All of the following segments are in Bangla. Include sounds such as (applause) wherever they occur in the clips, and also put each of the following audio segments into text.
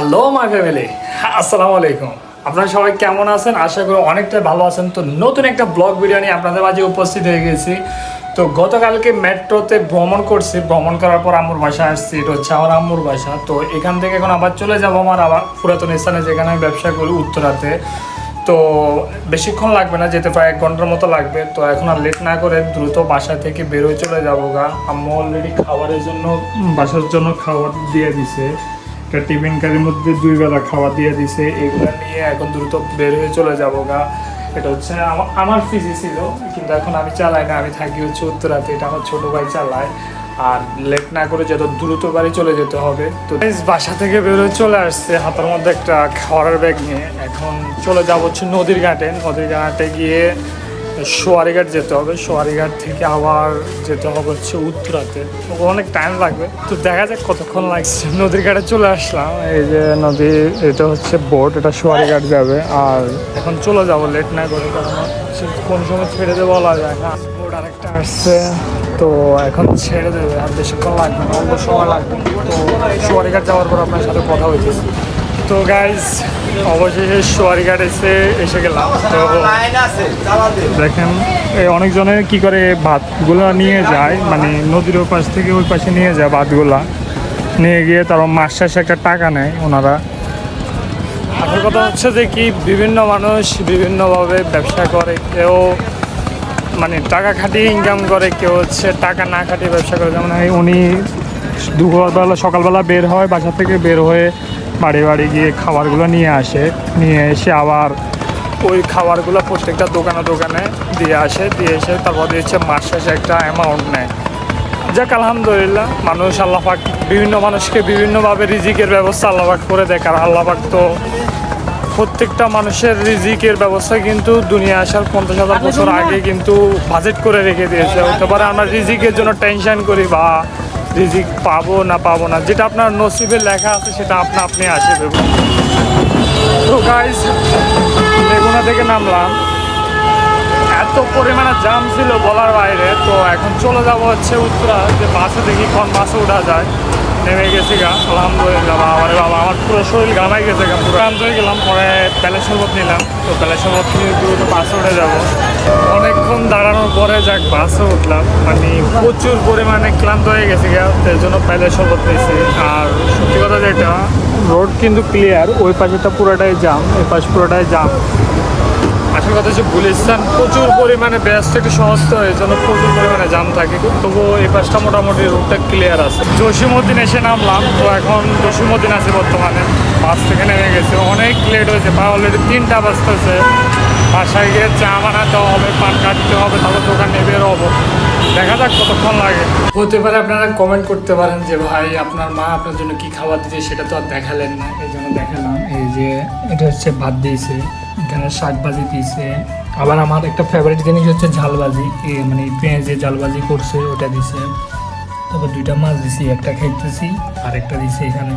হ্যালো মাই ফ্যামিলি আসসালামু আলাইকুম আপনারা সবাই কেমন আছেন? আশা করি অনেকটাই ভালো আছেন। তো নতুন একটা ব্লগ ভিডিও নিয়ে আপনাদের মাঝে উপস্থিত হয়ে গেছি। তো গতকালকে মেট্রোতে ভ্রমণ করছি। ভ্রমণ করার পর আম্মুর বাসা আসছি। এটা হচ্ছে আমার আম্মুর বাসা। তো এখান থেকে এখন আবার চলে যাব আমার আবার পুরাতন স্থানে, যেখানে আমি ব্যবসা করি উত্তরাতে। তো বেশিক্ষণ লাগবে না, যেতে প্রায় এক ঘণ্টার মতো লাগবে। তো এখন আর লেট না করে দ্রুত বাসা থেকে বেরোয় চলে যাব। গা আম্মু অলরেডি খাবারের জন্য, বাসার জন্য খাবার দিয়ে দিছে। একটা টিফিন কারির মধ্যে দুই বেলা খাওয়া দিয়ে দিছে, এগুলো নিয়ে এখন দ্রুত বের হয়ে চলে যাব গা। এটা হচ্ছে আমার ফিজি ছিল, কিন্তু এখন আমি চালাই না, আমি থাকি হচ্ছে উত্তরাতে, এটা আমার ছোটো ভাই চালায়। আর লেট না করে যত দ্রুত বাড়ি চলে যেতে হবে, তো বাসা থেকে বেরোয় চলে আসছে, হাতের মধ্যে একটা খাওয়ার ব্যাগ নিয়ে। এখন চলে যাব হচ্ছে নদীর ঘাটে নদীর ঘাটে গিয়ে সোয়ারিঘাট যেতে হবে। সোয়ারিঘাট থেকে আবার যেতে হবে হচ্ছে উত্তরাতে। অনেক টাইম লাগবে। তো দেখা যাক কতক্ষণ লাগছে। নদীর ঘাটে চলে আসলাম। এই যে নদী, এটা হচ্ছে বোট এটা সোয়ারিঘাট যাবে। আর এখন চলে যাব লেট না করে, কারণ কোন সময় ছেড়ে দেবো বলা যায় না। বোট আরেকটা আসছে, তো এখন ছেড়ে দেবে। আর বেশিক্ষণ লাগবে না, অল্প সময় লাগবে। তো সোয়ারিঘাট যাওয়ার পর আপনার সাথে কথা হইতেছে। তো গাইজ অবশেষে সোয়ারিঘাট এসে এসে গেলাম। তো দেখেন অনেকজনে কি করে ভাতগুলো নিয়ে যায় মানে নদীর ওই পাশ থেকে ওই পাশে নিয়ে যায় ভাতগুলা। নিয়ে গিয়ে তারপর মাস শেষে একটা টাকা নেয় ওনারা। আসল কথা হচ্ছে যে কি, বিভিন্ন মানুষ বিভিন্নভাবে ব্যবসা করে, কেউ মানে টাকা খাটিয়ে ইনকাম করে, কেউ হচ্ছে টাকা না খাটিয়ে ব্যবসা করে। যেমন উনি দুপুরবেলা, সকালবেলা বের হয়, বাসা থেকে বের হয়ে বাড়ি বাড়ি গিয়ে খাবারগুলো নিয়ে আসে। নিয়ে এসে আবার ওই খাবারগুলো প্রত্যেকটা দোকানে দোকানে দিয়ে আসে। দিয়ে এসে তারপর দিচ্ছে মাস শেষে একটা অ্যামাউন্ট নেয়। যাক আলহামদুলিল্লাহ মানুষ আল্লাপাক বিভিন্ন মানুষকে বিভিন্নভাবে রিজিকের ব্যবস্থা আল্লাপাক করে দেয়। কারণ আল্লাপাক তো প্রত্যেকটা মানুষের রিজিকের ব্যবস্থা কিন্তু দুনিয়া আসার পঞ্চাশ হাজার বছর আগে কিন্তু বাজেট করে রেখে দিয়েছে। হতে পারে আমরা রিজিকের জন্য টেনশন করি বা রিজিক পাবো না পাবো না, যেটা আপনার নসিবে লেখা আছে সেটা আপনা আপনি আসে ভেবো তো গাইস বেগুনা থেকে নামলাম। এত পরিমাণে জাম ছিল বলার বাইরে, তো এখন চলে যাব হচ্ছে উত্তরা, যে বাসে দেখি কোন বাসে ওঠা যায়। নেমে গেছি গা, আলহামদুলিল্লাহ, বাবা, আরে বাবা, আমার পুরো শরীর ঘামাই গেছে গা। পুরো গেলাম, পরে প্যালেস শরবত নিলাম, তো প্যালেস শরবত নিয়ে বাসে উঠে যাব। অনেকক্ষণ দাঁড়ানোর পরে যাক, বাসে উঠলাম। মানে প্রচুর পরিমাণে ক্লান্ত হয়ে গেছে এই জন্য প্যালেস শরবত পেয়েছি আর সত্যি কথা যেটা রোড কিন্তু ক্লিয়ার ওই পাশেটা পুরোটাই জাম এই পাশ পুরোটাই জাম আসল কথা হচ্ছে গুলিস্তান প্রচুর পরিমাণে ব্যস্ত, একটু শহর তো এই জন্য প্রচুর পরিমাণে জাম থাকে তবুও এই পাশটা মোটামুটি রুটটা ক্লিয়ার আছে। জসিমুদ্দিন এসে নামলাম, তো এখন জসিমুদ্দিন আছে বর্তমানে। বাস থেকে নেমে গেছে, অনেক লেট হয়েছে, প্রায় অলরেডি তিনটা বাজতেছে। বাসায় গিয়ে চা বানাতে হবে, পান কাটতে হবে, তারপর দোকানে বের হব দেখা যাক কতক্ষণ লাগে। হতে পারে আপনারা কমেন্ট করতে পারেন যে, ভাই, আপনার মা আপনার জন্য কি খাবার দিয়েছে সেটা তো আর দেখালেন না। এই জন্য দেখালাম, এই যে এটা হচ্ছে ভাত দিয়েছে। এখানে শাক ভাজি দিয়েছে। আবার আমার একটা ফেভারিট জিনিস হচ্ছে ঝালবাজি। মানে পেঁয়াজে ঝালবাজি করছে, ওটা দিছে। তারপর দুইটা মাছ দিছি, একটা খাইতেছি আর একটা দিছে এখানে।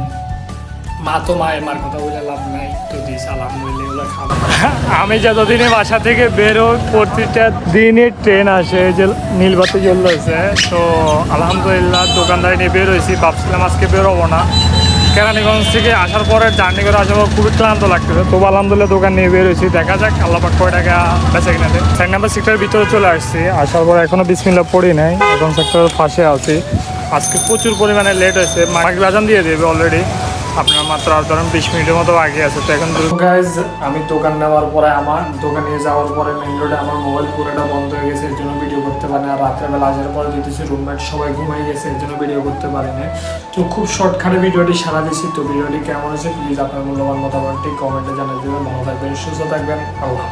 মা তো মায়ের মার কথা বলে লাভ নাই, তো দিস আলহামদুলিল্লাহ (laughs) আমি যতদিনে বাসা থেকে বেরো প্রতিটা দিনই ট্রেন আসে যে নীলবাতি জ্বলছে তো আলহামদুলিল্লাহ, দোকানদারি নিয়ে বের হয়েছি, ভাবছিলাম আজকে বেরোবো না। কেরানীগঞ্জ থেকে আসার পরে জার্নি করে আসার পর খুবই ক্লান্ত লাগতেছে। তবু আলহামদুলিল্লাহ দোকান নিয়ে বের হয়েছি। দেখা যাক, আল্লাহ পাক কয় টাকা বেঁচে কিনাতে চার নাম্বার সেক্টরের ভিতরে চলে আসছি। আসার পর এখনও বিসমিল্লা পড়ি নাই। এখন সেক্টরের পাশে আছি। আজকে প্রচুর পরিমাণে লেট হয়েছে। মাঘ বাজান দিয়ে দেবে অলরেডি আপনার মাত্র আর ধরেন বিশ মিনিটের মতো বাকি আছে, তো এখন গাইজ আমি দোকান নেওয়ার পরে আমার, দোকানে যাওয়ার পরে মেন রোডে আমার মোবাইল পুরোটা বন্ধ হয়ে গেছে, এর জন্য ভিডিও করতে পারে না। রাত্রেবেলা আসার পরে দিতেছি রুমমেট সবাই ঘুমাই গেছে, এর জন্য ভিডিও করতে পারি না তো খুব শর্টখানে ভিডিওটি সারা দিচ্ছি তো ভিডিওটি কেমন হয়েছে প্লিজ আপনার মূল্যবান মতামতটি কমেন্টে জানিয়ে দেবেন। ভালো থাকবেন, সুস্থ থাকবেন, আল্লাহ